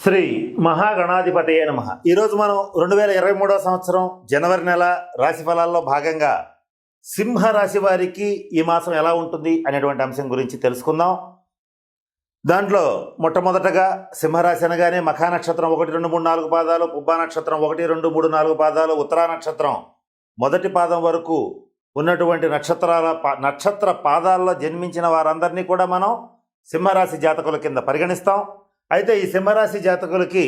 శ్రీ మహాగణాధిపతయే నమ. ఈరోజు మనం రెండు వేల ఇరవై మూడవ సంవత్సరం జనవరి నెల రాశి ఫలాల్లో భాగంగా సింహ రాశి వారికి ఈ మాసం ఎలా ఉంటుంది అనేటువంటి అంశం గురించి తెలుసుకుందాం. దాంట్లో మొట్టమొదటగా సింహరాశి అనగానే మఖా నక్షత్రం ఒకటి రెండు మూడు నాలుగు పాదాలు పుబ్బా నక్షత్రం ఒకటి రెండు మూడు నాలుగు పాదాలు ఉత్తరా నక్షత్రం మొదటి పాదం వరకు ఉన్నటువంటి నక్షత్రాల పా- నక్షత్ర పాదాల్లో జన్మించిన వారందరినీ కూడా మనం సింహరాశి జాతకుల కింద పరిగణిస్తాం. అయితే ఈ సింహరాశి జాతకులకి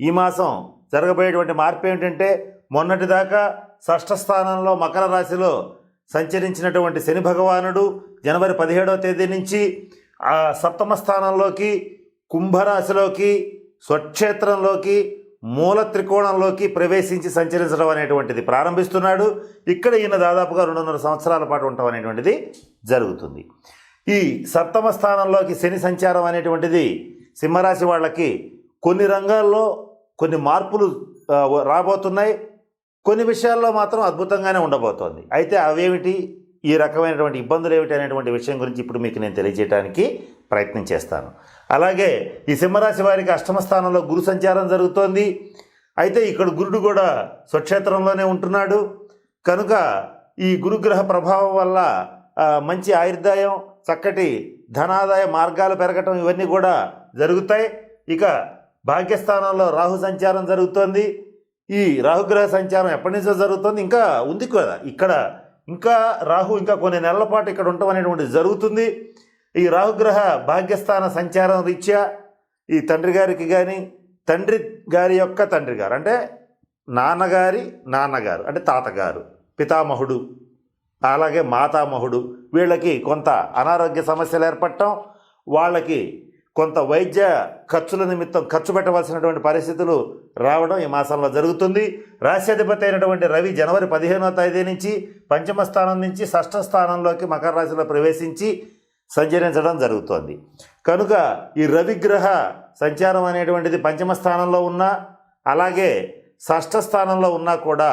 ఈ మాసం జరగబోయేటువంటి మార్పు ఏమిటంటే మొన్నటిదాకా షష్ఠ స్థానంలో మకర రాశిలో సంచరించినటువంటి శని భగవానుడు జనవరి పదిహేడవ తేదీ నుంచి ఆ సప్తమ స్థానంలోకి కుంభరాశిలోకి స్వక్షేత్రంలోకి మూల త్రికోణంలోకి ప్రవేశించి సంచరించడం అనేటువంటిది ప్రారంభిస్తున్నాడు. ఇక్కడ ఈయన దాదాపుగా రెండున్నర సంవత్సరాల పాటు ఉండటం అనేటువంటిది జరుగుతుంది. ఈ సప్తమ స్థానంలోకి శని సంచారం అనేటువంటిది సింహరాశి వాళ్ళకి కొన్ని రంగాల్లో కొన్ని మార్పులు రాబోతున్నాయి. కొన్ని విషయాల్లో మాత్రం అద్భుతంగానే ఉండబోతోంది. అయితే అవేమిటి? ఈ రకమైనటువంటి ఇబ్బందులు ఏమిటి అనేటువంటి విషయం గురించి ఇప్పుడు మీకు నేను తెలియజేయడానికి ప్రయత్నం చేస్తాను. అలాగే ఈ సింహరాశి వారికి అష్టమ స్థానంలో గురు సంచారం జరుగుతోంది. అయితే ఇక్కడ గురుడు కూడా స్వక్షేత్రంలోనే ఉంటున్నాడు. కనుక ఈ గురుగ్రహ ప్రభావం వల్ల మంచి ఆయుర్దాయం చక్కటి ధనాదాయ మార్గాలు పెరగటం ఇవన్నీ కూడా జరుగుతాయి. ఇక భాగ్యస్థానంలో రాహు సంచారం జరుగుతోంది. ఈ రాహుగ్రహ సంచారం ఎప్పటి నుంచో జరుగుతుంది. ఇంకా ఉంది కదా. ఇక్కడ ఇంకా రాహు ఇంకా కొన్ని నెలల పాటు ఇక్కడ ఉండటం అనేటువంటిది జరుగుతుంది. ఈ రాహుగ్రహ భాగ్యస్థాన సంచారం రీత్యా ఈ తండ్రి గారికి కానీ తండ్రి గారి యొక్క తండ్రి గారు అంటే నాన్నగారి నాన్నగారు అంటే తాతగారు పితామహుడు అలాగే మాతామహుడు వీళ్ళకి కొంత అనారోగ్య సమస్యలు ఏర్పడటం వాళ్ళకి కొంత వైద్య ఖర్చుల నిమిత్తం ఖర్చు పెట్టవలసినటువంటి పరిస్థితులు రావడం ఈ మాసంలో జరుగుతుంది. రాశ్యాధిపతి అయినటువంటి రవి జనవరి పదిహేనవ తేదీ నుంచి పంచమ స్థానం నుంచి షష్ఠ స్థానంలోకి మకర రాశిలో ప్రవేశించి సంచరించడం జరుగుతోంది. కనుక ఈ రవిగ్రహ సంచారం అనేటువంటిది పంచమ స్థానంలో ఉన్నా అలాగే షష్ఠ స్థానంలో ఉన్నా కూడా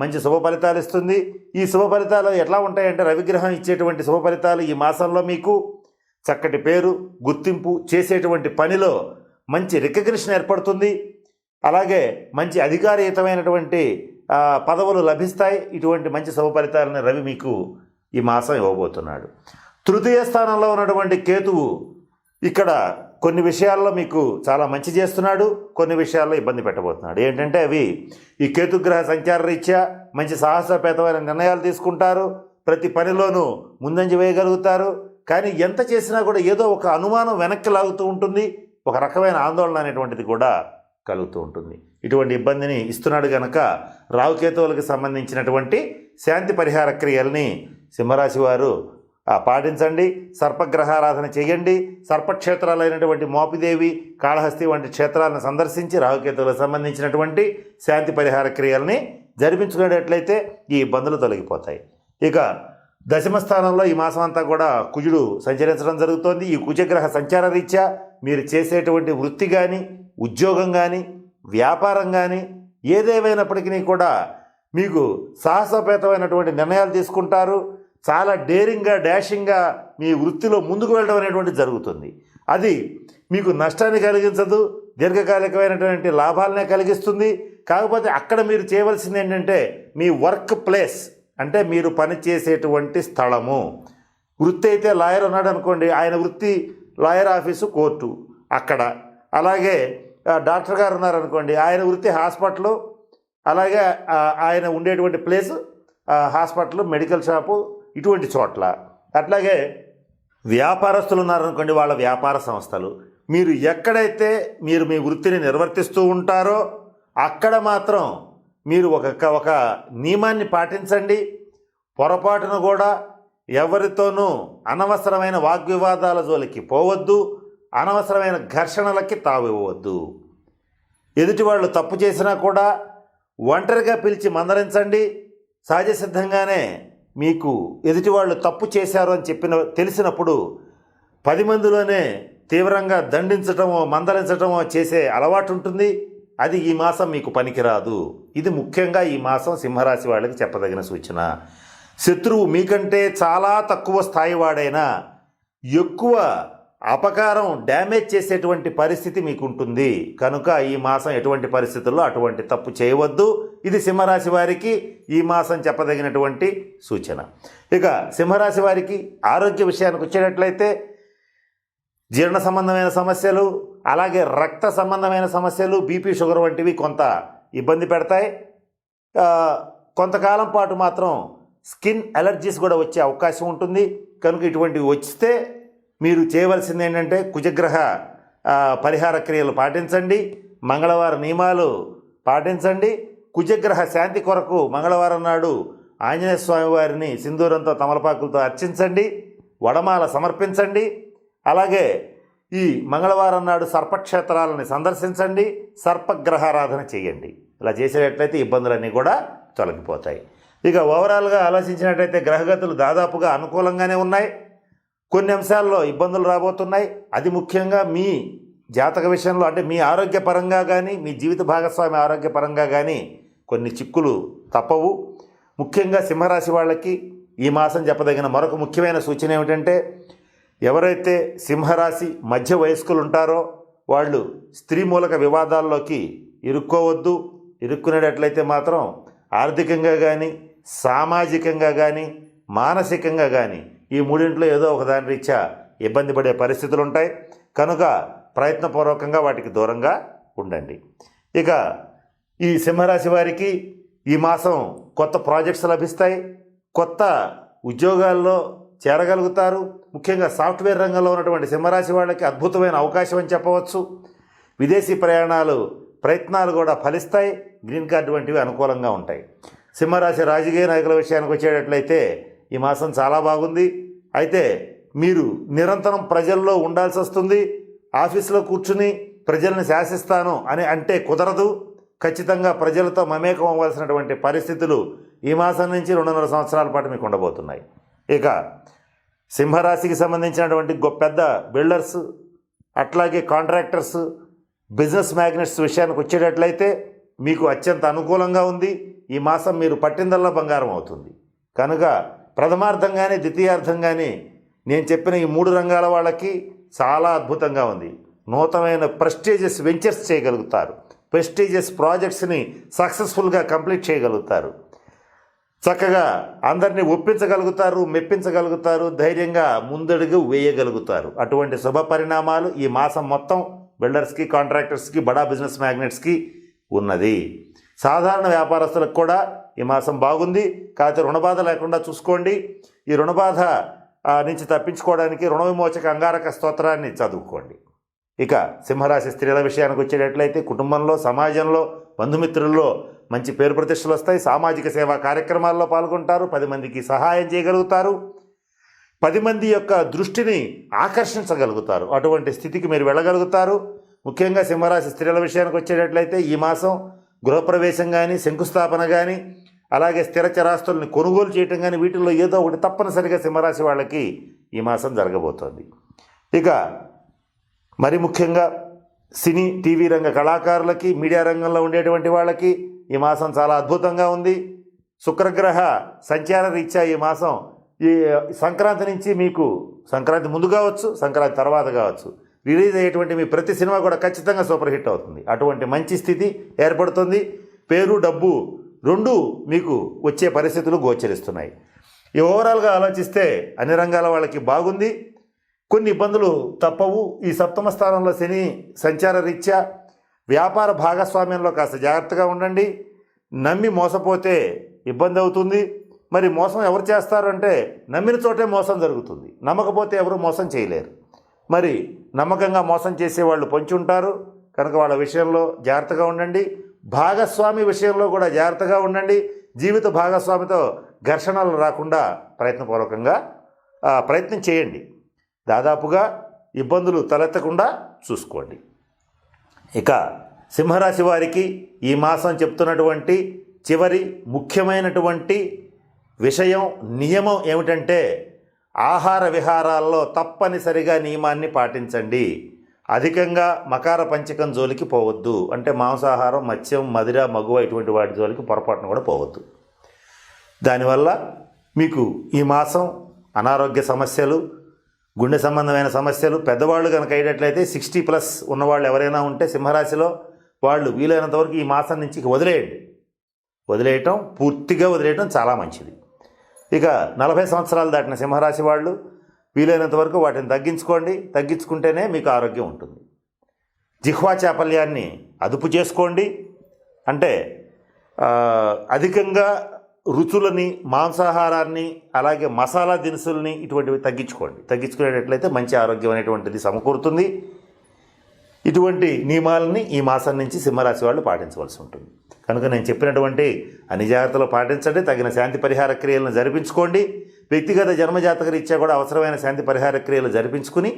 మంచి శుభ ఫలితాలు ఇస్తుంది. ఈ శుభ ఫలితాలు ఎట్లా ఉంటాయంటే రవిగ్రహం ఇచ్చేటువంటి శుభ ఫలితాలు ఈ మాసంలో మీకు చక్కటి పేరు గుర్తింపు చేసేటువంటి పనిలో మంచి రికగ్నిషన్ ఏర్పడుతుంది. అలాగే మంచి అధికారయుతమైనటువంటి పదవులు లభిస్తాయి. ఇటువంటి మంచి శుభ ఫలితాలను రవి మీకు ఈ మాసం ఇవ్వబోతున్నాడు. తృతీయ స్థానంలో ఉన్నటువంటి కేతువు ఇక్కడ కొన్ని విషయాల్లో మీకు చాలా మంచి చేస్తున్నాడు. కొన్ని విషయాల్లో ఇబ్బంది పెట్టబోతున్నాడు. ఏంటంటే అవి ఈ కేతుగ్రహ సంచార రీత్యా మంచి సాహసోపేతమైన నిర్ణయాలు తీసుకుంటారు. ప్రతి పనిలోనూ ముందంజ వేయగలుగుతారు. కానీ ఎంత చేసినా కూడా ఏదో ఒక అనుమానం వెనక్కి లాగుతూ ఉంటుంది. ఒక రకమైన ఆందోళన అనేటువంటిది కూడా కలుగుతూ ఉంటుంది. ఇటువంటి ఇబ్బందిని ఇస్తున్నాడు గనక రావుకేతువులకు సంబంధించినటువంటి శాంతి పరిహార క్రియల్ని సింహరాశి వారు పాటించండి. సర్పగ్రహారాధన చేయండి. సర్పక్షేత్రాలైనటువంటి మోపిదేవి కాళహస్తి వంటి క్షేత్రాలను సందర్శించి రాహుకేతువులకు సంబంధించినటువంటి శాంతి పరిహార క్రియల్ని జరిపించుకునేటట్లయితే ఈ ఇబ్బందులు తొలగిపోతాయి. ఇక దశమ స్థానంలో ఈ మాసం అంతా కూడా కుజుడు సంచరించడం జరుగుతోంది. ఈ కుజగ్రహ సంచార రీత్యా మీరు చేసేటువంటి వృత్తి కానీ ఉద్యోగం కానీ వ్యాపారం కానీ ఏదేమైనప్పటికీ కూడా మీకు సాహసోపేతమైనటువంటి నిర్ణయాలు తీసుకుంటారు. చాలా డేరింగ్గా డాషింగ్గా మీ వృత్తిలో ముందుకు వెళ్ళడం అనేటువంటి జరుగుతుంది. అది మీకు నష్టాన్ని కలిగించదు దీర్ఘకాలికమైనటువంటి లాభాలనే కలిగిస్తుంది. కాకపోతే అక్కడ మీరు చేయవలసింది ఏంటంటే మీ వర్క్ ప్లేస్. అంటే మీరు పనిచేసేటువంటి స్థలము. వృత్తి అయితే లాయర్ ఉన్నాడు అనుకోండి ఆయన వృత్తి లాయర్ ఆఫీసు కోర్టు అక్కడ. అలాగే డాక్టర్ గారు ఉన్నారనుకోండి ఆయన వృత్తి హాస్పిటల్ అలాగే ఆయన ఉండేటువంటి ప్లేస్ హాస్పిటల్ మెడికల్ షాపు ఇటువంటి చోట్ల. అట్లాగే వ్యాపారస్తులు ఉన్నారనుకోండి వాళ్ళ వ్యాపార సంస్థలు. మీరు ఎక్కడైతే మీరు మీ వృత్తిని నిర్వర్తిస్తూ ఉంటారో అక్కడ మాత్రం మీరు ఒక ఒక నియమాన్ని పాటించండి. పొరపాటును కూడా ఎవరితోనూ అనవసరమైన వాగ్వివాదాల జోలికి పోవద్దు. అనవసరమైన ఘర్షణలకి తావివ్వద్దు ఎదుటి వాళ్ళు తప్పు చేసినా కూడా ఒంటరిగా పిలిచి మందరించండి సహజ సిద్ధంగానే మీకు ఎదుటి వాళ్ళు తప్పు చేశారు అని చెప్పిన తెలిసినప్పుడు పది మందిలోనే తీవ్రంగా దండించటమో మందలించటమో చేసే అలవాటు ఉంటుంది. అది ఈ మాసం మీకు పనికిరాదు. ఇది ముఖ్యంగా ఈ మాసం సింహరాశి వాళ్ళకి చెప్పదగిన సూచన. శత్రువు మీకంటే చాలా తక్కువ స్థాయి వాడైనా ఎక్కువ అపకారం డ్యామేజ్ చేసేటువంటి పరిస్థితి మీకు ఉంటుంది కనుక ఈ మాసం ఎటువంటి పరిస్థితుల్లో అటువంటి తప్పు చేయవద్దు. ఇది సింహరాశి వారికి ఈ మాసం చెప్పదగినటువంటి సూచన. ఇక సింహరాశి వారికి ఆరోగ్య విషయానికి వచ్చేటట్లయితే జీర్ణ సంబంధమైన సమస్యలు అలాగే రక్త సంబంధమైన సమస్యలు బీపీ షుగర్ వంటివి కొంత ఇబ్బంది పెడతాయి. కొంతకాలం పాటు మాత్రం స్కిన్ అలర్జీస్ కూడా వచ్చే అవకాశం ఉంటుంది. కనుక ఇటువంటివి వస్తే మీరు చేయవలసింది ఏంటంటే కుజగ్రహ పరిహార క్రియలు పాటించండి. మంగళవారం నియమాలు పాటించండి. కుజగ్రహ శాంతి కొరకు మంగళవారం నాడు ఆంజనేయ స్వామి వారిని సింధూరంతో తమలపాకులతో అర్చించండి. వడమాల సమర్పించండి. అలాగే ఈ మంగళవారం నాడు సర్పక్షేత్రాలని సందర్శించండి సర్పగ్రహారాధన చేయండి. ఇలా చేసేటట్లయితే ఇబ్బందులన్నీ కూడా తొలగిపోతాయి. ఇక ఓవరాల్గా ఆలోచించినట్లయితే గ్రహగతులు దాదాపుగా అనుకూలంగానే ఉన్నాయి. కొన్ని అంశాల్లో ఇబ్బందులు రాబోతున్నాయి. అది ముఖ్యంగా మీ జాతక విషయంలో అంటే మీ ఆరోగ్యపరంగా కానీ మీ జీవిత భాగస్వామి ఆరోగ్యపరంగా కానీ కొన్ని చిక్కులు తప్పవు. ముఖ్యంగా సింహరాశి వాళ్ళకి ఈ మాసం చెప్పదగిన మరొక ముఖ్యమైన సూచన ఏమిటంటే ఎవరైతే సింహరాశి మధ్య వయస్కులు ఉంటారో వాళ్ళు స్త్రీ మూలక వివాదాల్లోకి ఇరుక్కోవద్దు. ఇరుక్కునేటట్లయితే మాత్రం ఆర్థికంగా కానీ సామాజికంగా కానీ మానసికంగా కానీ ఈ మూడింట్లో ఏదో ఒకదాని రీత్యా ఇబ్బంది పడే పరిస్థితులు ఉంటాయి కనుక ప్రయత్నపూర్వకంగా వాటికి దూరంగా ఉండండి. ఇక ఈ సింహరాశి వారికి ఈ మాసం కొత్త ప్రాజెక్ట్స్ లభిస్తాయి. కొత్త ఉద్యోగాల్లో చేరగలుగుతారు. ముఖ్యంగా సాఫ్ట్వేర్ రంగంలో ఉన్నటువంటి సింహరాశి వాళ్ళకి అద్భుతమైన అవకాశం అని చెప్పవచ్చు. విదేశీ ప్రయాణాలు ప్రయత్నాలు కూడా ఫలిస్తాయి. గ్రీన్ కార్డు వంటివి అనుకూలంగా ఉంటాయి. సింహరాశి రాజకీయ నాయకుల విషయానికి వచ్చేటట్లయితే ఈ మాసం చాలా బాగుంది. అయితే మీరు నిరంతరం ప్రజల్లో ఉండాల్సి వస్తుంది. ఆఫీసులో కూర్చుని ప్రజల్ని శాసిస్తాను అని అంటే కుదరదు. ఖచ్చితంగా ప్రజలతో మమేకం అవ్వాల్సినటువంటి పరిస్థితులు ఈ మాసం నుంచి రెండున్నర సంవత్సరాల పాటు మీకు ఉండబోతున్నాయి. ఇక సింహరాశికి సంబంధించినటువంటి గొప్ప పెద్ద బిల్డర్స్ అట్లాగే కాంట్రాక్టర్స్ బిజినెస్ మ్యాగ్నెట్స్ విషయానికి వచ్చేటట్లయితే మీకు అత్యంత అనుకూలంగా ఉంది. ఈ మాసం మీరు పట్టిందల్లా బంగారం అవుతుంది. కనుక ప్రథమార్థంగానే ద్వితీయార్థంగానే నేను చెప్పిన ఈ మూడు రంగాల వాళ్ళకి చాలా అద్భుతంగా ఉంది. నూతనమైన ప్రెస్టీజియస్ వెంచర్స్ చేయగలుగుతారు. ప్రెస్టీజియస్ ప్రాజెక్ట్స్ని సక్సెస్ఫుల్గా కంప్లీట్ చేయగలుగుతారు. చక్కగా అందరినీ ఒప్పించగలుగుతారు మెప్పించగలుగుతారు ధైర్యంగా ముందడుగు వేయగలుగుతారు. అటువంటి శుభ పరిణామాలు ఈ మాసం మొత్తం బిల్డర్స్కి కాంట్రాక్టర్స్కి బడా బిజినెస్ మ్యాగ్నెట్స్కి ఉన్నది. సాధారణ వ్యాపారస్తులకు కూడా ఈ మాసం బాగుంది. కాకపోతే రుణబాధ లేకుండా చూసుకోండి. ఈ రుణబాధ నుంచి తప్పించుకోవడానికి రుణ విమోచక అంగారక స్తోత్రాన్ని చదువుకోండి. ఇక సింహరాశి స్త్రీల విషయానికి వచ్చేటట్లయితే కుటుంబంలో సమాజంలో బంధుమిత్రుల్లో మంచి పేరు ప్రతిష్టలు వస్తాయి. సామాజిక సేవా కార్యక్రమాల్లో పాల్గొంటారు. పది మందికి సహాయం చేయగలుగుతారు. పది మంది యొక్క దృష్టిని ఆకర్షించగలుగుతారు. అటువంటి స్థితికి మీరు వెళ్ళగలుగుతారు. ముఖ్యంగా సింహరాశి స్త్రీల విషయానికి వచ్చేటట్లయితే ఈ మాసం గృహప్రవేశం కానీ శంకుస్థాపన కానీ అలాగే స్థిర చరాస్తుల్ని కొనుగోలు చేయటం కానీ వీటిల్లో ఏదో ఒకటి తప్పనిసరిగా సింహరాశి వాళ్ళకి ఈ మాసం జరగబోతోంది. ఇక మరి ముఖ్యంగా సినీ టీవీ రంగ కళాకారులకి మీడియా రంగంలో ఉండేటువంటి వాళ్ళకి ఈ మాసం చాలా అద్భుతంగా ఉంది. శుక్రగ్రహ సంచార రీత్యా ఈ మాసం ఈ సంక్రాంతి నుంచి మీకు సంక్రాంతి ముందు కావచ్చు సంక్రాంతి తర్వాత కావచ్చు. రిలీజ్ అయ్యేటువంటి మీ ప్రతి సినిమా కూడా ఖచ్చితంగా సూపర్ హిట్ అవుతుంది. అటువంటి మంచి స్థితి ఏర్పడుతుంది. పేరు డబ్బు రెండు మీకు వచ్చే పరిస్థితులు గోచరిస్తున్నాయి. ఈ ఓవరాల్గా ఆలోచిస్తే అన్ని రంగాల వాళ్ళకి బాగుంది. కొన్ని ఇబ్బందులు తప్పవు. ఈ సప్తమ స్థానంలో శని సంచార రీత్యా వ్యాపార భాగస్వామ్యంలో కాస్త జాగ్రత్తగా ఉండండి. నమ్మి మోసపోతే ఇబ్బంది అవుతుంది. మరి మోసం ఎవరు చేస్తారు అంటే నమ్మిన చోటే మోసం జరుగుతుంది. నమ్మకపోతే ఎవరు మోసం చేయలేరు. మరి నమ్మకంగా మోసం చేసే వాళ్ళు ఉంటారు. కనుక వాళ్ళ విషయంలో జాగ్రత్తగా ఉండండి. భాగస్వామి విషయంలో కూడా జాగ్రత్తగా ఉండండి. జీవిత భాగస్వామితో ఘర్షణలు రాకుండా ప్రయత్నపూర్వకంగా ప్రయత్నం చేయండి. దాదాపుగా ఇబ్బందులు తలెత్తకుండా చూసుకోండి. ఇక సింహరాశి వారికి ఈ మాసం చెప్తున్నటువంటి చివరి ముఖ్యమైనటువంటి విషయం నియమం ఏమిటంటే ఆహార విహారాల్లో తప్పనిసరిగా నియమాన్ని పాటించండి. అధికంగా మకార పంచకం జోలికి పోవద్దు. అంటే మాంసాహారం మత్స్యం మదిర మగువ ఇటువంటి వాటి జోలికి పొరపాటున కూడా పోవద్దు. దానివల్ల మీకు ఈ మాసం అనారోగ్య సమస్యలు గుండె సంబంధమైన సమస్యలు పెద్దవాళ్ళు కనుక అయ్యేటట్లయితే సిక్స్టీ ప్లస్ ఉన్నవాళ్ళు ఎవరైనా ఉంటే సింహరాశిలో వాళ్ళు వీలైనంతవరకు ఈ మాసం నుంచి వదిలేయండి. వదిలేయటం పూర్తిగా వదిలేయటం చాలా మంచిది. ఇక నలభై సంవత్సరాలు దాటిన సింహరాశి వాళ్ళు వీలైనంత వరకు వాటిని తగ్గించుకోండి. తగ్గించుకుంటేనే మీకు ఆరోగ్యం ఉంటుంది. జిహ్వా చాపల్యాన్ని అదుపు చేసుకోండి. అంటే అధికంగా రుచులని మాంసాహారాన్ని అలాగే మసాలా దినుసుల్ని ఇటువంటివి తగ్గించుకోండి. తగ్గించుకునేటట్లయితే మంచి ఆరోగ్యం అనేటువంటిది సమకూరుతుంది. ఇటువంటి నియమాలని ఈ మాసం నుంచి సింహరాశి వాళ్ళు పాటించవలసి ఉంటుంది. కనుక నేను చెప్పినటువంటి అన్ని జాగ్రత్తలు పాటించండి తగిన శాంతి పరిహార క్రియలను జరిపించుకోండి. వ్యక్తిగత జన్మజాతక రీత్యా కూడా అవసరమైన శాంతి పరిహార క్రియలు జరిపించుకుని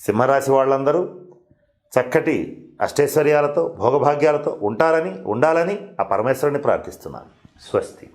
సింహరాశి వాళ్ళందరూ చక్కటి అష్టైశ్వర్యాలతో భోగభాగ్యాలతో ఉంటారని ఉండాలని ఆ పరమేశ్వరుని ప్రార్థిస్తున్నాను. స్వస్తి.